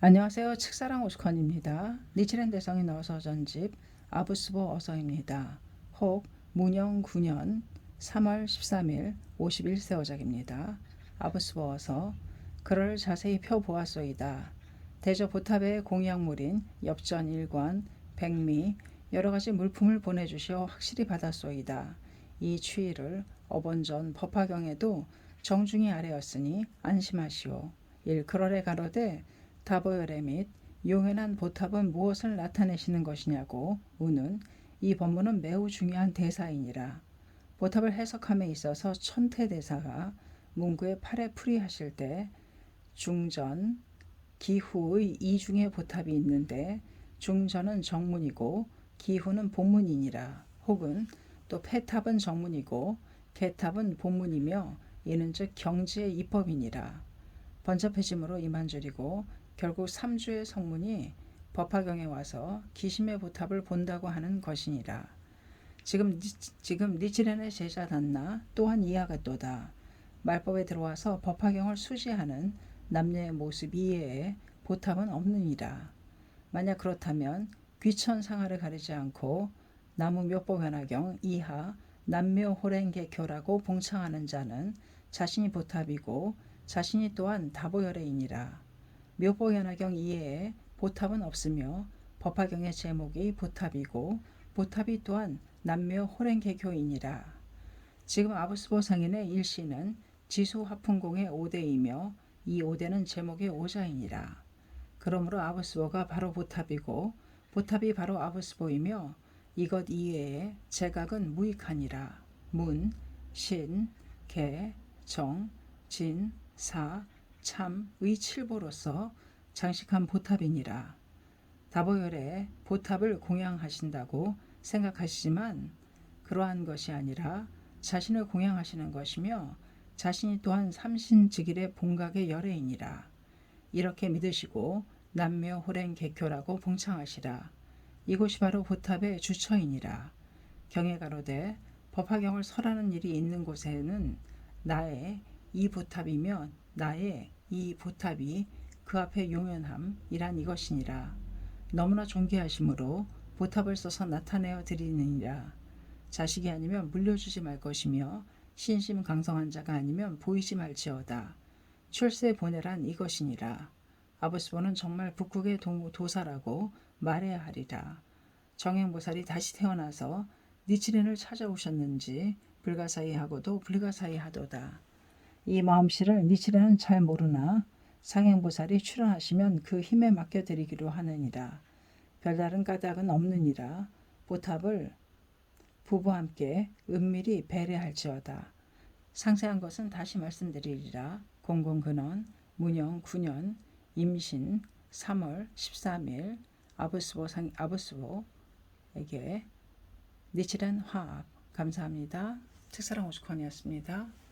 안녕하세요. 책사랑 오스컨입니다. 니치렌 대성이 넣어서 전집 아부스보 어서입니다. 혹 문영 9년 3월 13일 51세 어작입니다. 아부스보 어서 글을 자세히 펴보았소이다. 대저 보탑의 공약물인 엽전 일관, 백미 여러 가지 물품을 보내주시어 확실히 받았소이다. 이 추이를 어번전 법화경에도 정중히 아래였으니 안심하시오. 일 그럴에 가로되 다보열의 및 용연한 보탑은 무엇을 나타내시는 것이냐고 우는 이 법문은 매우 중요한 대사이니라. 보탑을 해석함에 있어서 천태대사가 문구의 팔에 풀이하실 때 중전, 기후의 이중의 보탑이 있는데 중전은 정문이고 기후는 본문이니라. 혹은 또 폐탑은 정문이고 개탑은 본문이며 이는 즉 경지의 입법이니라. 번잡해짐으로 이만 줄이고 결국 3주의 성문이 법화경에 와서 기심의 보탑을 본다고 하는 것이니라. 지금 니- 지금 니치렌의 제자 단나 또한 이하가또다. 말법에 들어와서 법화경을 수지하는 남녀의 모습 이외에 보탑은 없느니라. 만약 그렇다면 귀천 상하를 가리지 않고 나무 묘법연화경 이하 남묘 호랭개교라고 봉창하는 자는 자신이 보탑이고 자신이 또한 다보열애이니라. 묘보연화경 이외에 보탑은 없으며 법화경의 제목이 보탑이고 보탑이 또한 남묘 호랭개교이니라. 지금 아부스보 상인의 일시는 지수 화풍공의 5대이며 이 5대는 제목의 오자이니라. 그러므로 아부스보가 바로 보탑이고 보탑이 바로 아부스보이며 이것 이외에 제각은 무익하니라. 문, 신, 개, 정, 진, 사, 참, 의 칠보로서 장식한 보탑이니라. 다보열에 보탑을 공양하신다고 생각하시지만 그러한 것이 아니라 자신을 공양하시는 것이며 자신이 또한 삼신즉일의 본각의 열애이니라. 이렇게 믿으시고 남묘 호랭 개교라고 봉창하시라. 이곳이 바로 보탑의 주처이니라. 경에 가로되 법화경을 설하는 일이 있는 곳에는 나의 이 보탑이며 나의 이 보탑이 그 앞에 용연함이란 이것이니라. 너무나 존귀하심으로 보탑을 써서 나타내어 드리느니라. 자식이 아니면 물려주지 말 것이며 신심 강성한 자가 아니면 보이지 말지어다. 출세 보내란 이것이니라. 아버스보는 정말 북극의 동- 도사라고 말해야 하리라. 정행보살이 다시 태어나서 니치렌을 찾아오셨는지 불가사의하고도 불가사의하도다. 이 마음씨를 니치렌은 잘 모르나 상행보살이 출연하시면 그 힘에 맡겨드리기로 하느니라. 별다른 까닭은 없느니라. 보탑을 부부와 함께 은밀히 배려할지어다. 상세한 것은 다시 말씀드리리라. 공공근원 문영 9년 임신 3월 13일 아부스보 상 아부스보에게 니치렌 화합 감사합니다. 특사랑 오스콘이었습니다.